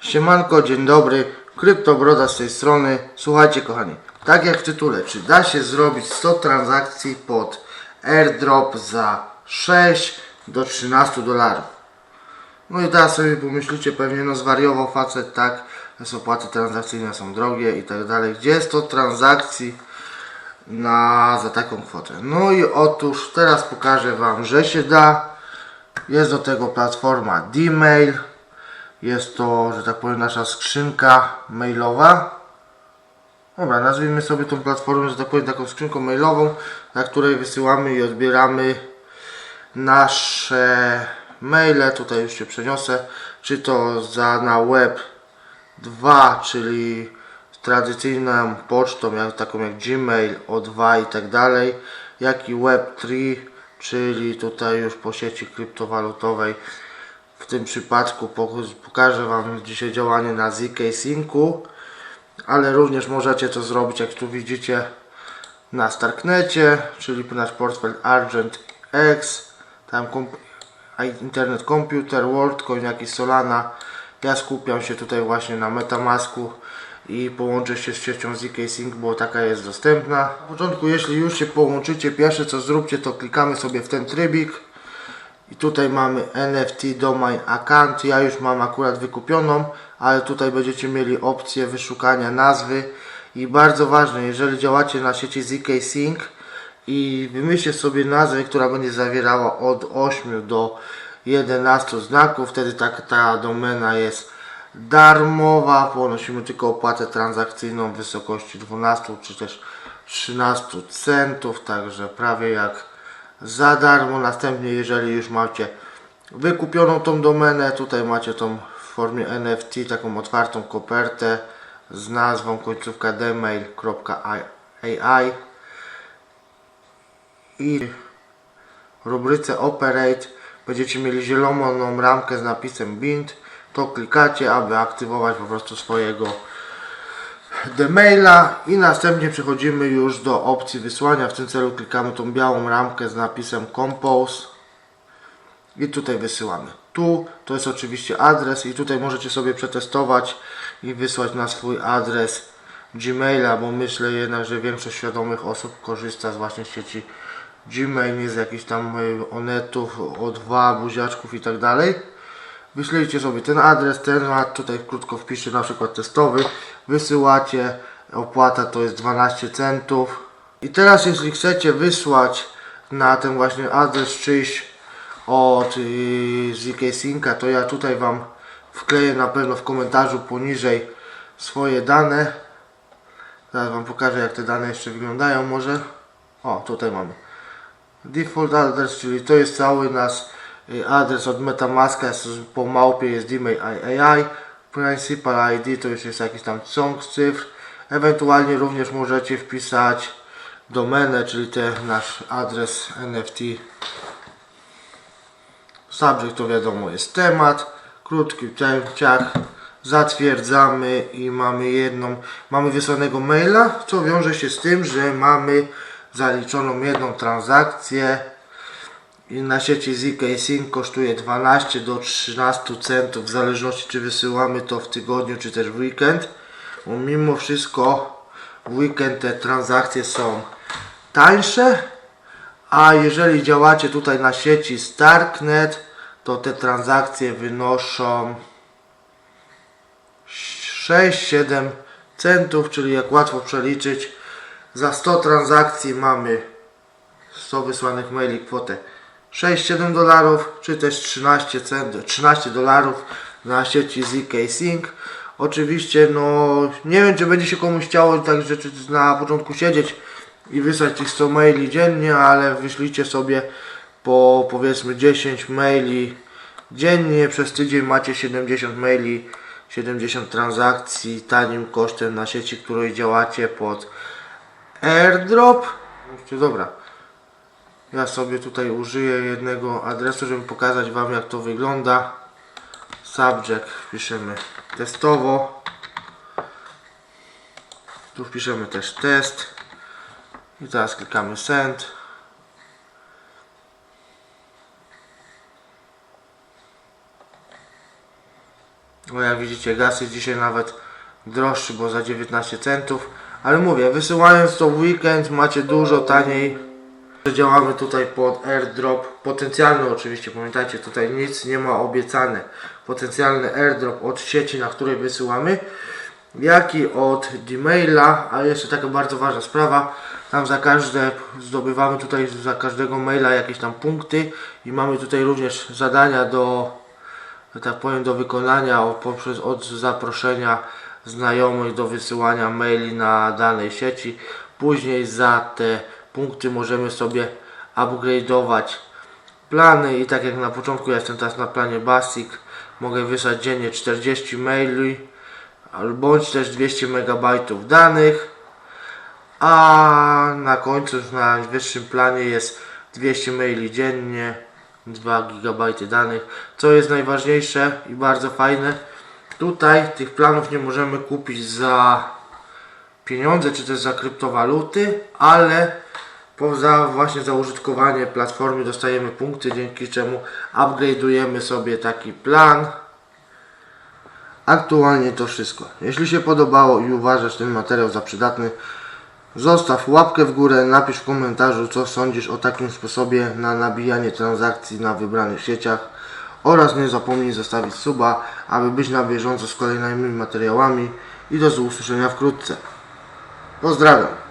Siemanko, dzień dobry, Kryptobroda z tej strony. Słuchajcie kochani, tak jak w tytule, czy da się zrobić 100 transakcji pod airdrop za 6 do 13 dolarów? No i teraz sobie pomyślicie pewnie, no zwariował facet, tak, że opłaty transakcyjne są drogie i tak dalej. Gdzie jest to transakcji na, za taką kwotę? No i otóż teraz pokażę Wam, że się da. Jest do tego platforma D-Mail. Jest to, że tak powiem, nasza skrzynka mailowa. Dobra, nazwijmy sobie tą platformę, że tak powiem, taką skrzynką mailową, na której wysyłamy i odbieramy nasze maile. Tutaj już się przeniosę. Czy to za na web 2, czyli tradycyjną pocztą, jak, taką jak Gmail, O2 i tak dalej, jak i Web3, czyli tutaj już po sieci kryptowalutowej. W tym przypadku pok- pokażę Wam dzisiaj działanie na ZK Syncu, ale również możecie to zrobić, jak tu widzicie, na Starknecie, czyli nasz portfel Argent X, tam Internet Computer, WorldCoin, jak i Solana. Ja skupiam się tutaj właśnie na Metamasku i połączę się z siecią ZK Sync, bo taka jest dostępna. Na początku, jeśli już się połączycie, pierwsze co zróbcie, to klikamy sobie w ten trybik. I tutaj mamy NFT Domain Account. Ja już mam akurat wykupioną, ale tutaj będziecie mieli opcję wyszukania nazwy. I bardzo ważne, jeżeli działacie na sieci ZK Sync i wymyślcie sobie nazwę, która będzie zawierała od 8 do 11 znaków, wtedy tak, ta domena jest darmowa. Ponosimy tylko opłatę transakcyjną w wysokości 12 czy też 13 centów, także prawie jak za darmo. Następnie, jeżeli już macie wykupioną tą domenę, tutaj macie tą w formie NFT, taką otwartą kopertę z nazwą końcówka dmail.ai i w rubryce Operate będziecie mieli zieloną ramkę z napisem Bind. To klikacie, aby aktywować po prostu swojego maila i następnie przechodzimy już do opcji wysłania. W tym celu klikamy tą białą ramkę z napisem Compose i tutaj wysyłamy. Tu to jest oczywiście adres i tutaj możecie sobie przetestować i wysłać na swój adres Gmaila, bo myślę jednak, że większość świadomych osób korzysta z właśnie sieci Gmail, nie z jakichś tam y, onetów, O2, buziaczków i tak dalej. Wyślijcie sobie ten adres, ten tutaj krótko wpiszę na przykład testowy, wysyłacie, opłata to jest 12 centów. I teraz jeśli chcecie wysłać na ten właśnie adres czyjś od ZK Synca, to ja tutaj Wam wkleję na pewno w komentarzu poniżej swoje dane. Zaraz Wam pokażę jak te dane jeszcze wyglądają może. O, tutaj mamy. Default address, czyli to jest cały nasz adres od Metamaska, jest po małpie jest email AI, Principal ID to już jest jakiś tam ciąg cyfr. Ewentualnie również możecie wpisać domenę, czyli ten nasz adres NFT. Subject to wiadomo jest temat, krótki ciach, zatwierdzamy i mamy jedną, mamy wysłanego maila, co wiąże się z tym, że mamy zaliczoną jedną transakcję i na sieci ZK Sync kosztuje 12 do 13 centów w zależności czy wysyłamy to w tygodniu czy też w weekend. Mimo wszystko w weekend te transakcje są tańsze. A jeżeli działacie tutaj na sieci Starknet to te transakcje wynoszą 6-7 centów, czyli jak łatwo przeliczyć, za 100 transakcji mamy 100 wysłanych maili kwotę 6-7 dolarów, czy też 13, cent, 13 dolarów na sieci ZK Sync. Oczywiście, no nie wiem, czy będzie się komuś chciało tak rzeczy na początku siedzieć i wysłać tych 100 maili dziennie, ale wyślijcie sobie po powiedzmy 10 maili dziennie, przez tydzień macie 70 maili, 70 transakcji tanim kosztem na sieci, której działacie pod airdrop. Dobra. Ja sobie tutaj użyję jednego adresu, żeby pokazać Wam jak to wygląda. Subject wpiszemy testowo. Tu wpiszemy też test. I teraz klikamy send. No jak widzicie gaz jest dzisiaj nawet droższy, bo za 19 centów. Ale mówię, wysyłając to w weekend macie dużo taniej. Działamy tutaj pod airdrop, potencjalny oczywiście, pamiętajcie tutaj nic nie ma obiecane. Potencjalny airdrop od sieci, na której wysyłamy, jak i od Gmaila, a jeszcze taka bardzo ważna sprawa, tam za każde, zdobywamy tutaj za każdego maila jakieś tam punkty i mamy tutaj również zadania do, tak powiem, do wykonania poprzez od zaproszenia znajomych do wysyłania maili na danej sieci. Później za te punkty możemy sobie upgrade'ować. Plany i tak jak na początku ja jestem teraz na planie Basic, mogę wysłać dziennie 40 maili albo też 200 MB danych, a na końcu na najwyższym planie jest 200 maili dziennie, 2 GB danych, co jest najważniejsze i bardzo fajne. Tutaj tych planów nie możemy kupić za pieniądze czy też za kryptowaluty, ale poza właśnie za użytkowanie platformy dostajemy punkty, dzięki czemu upgrade'ujemy sobie taki plan. Aktualnie to wszystko. Jeśli się podobało i uważasz ten materiał za przydatny, zostaw łapkę w górę, napisz w komentarzu co sądzisz o takim sposobie na nabijanie transakcji na wybranych sieciach oraz nie zapomnij zostawić suba, aby być na bieżąco z kolejnymi materiałami i do usłyszenia wkrótce. Pozdrawiam.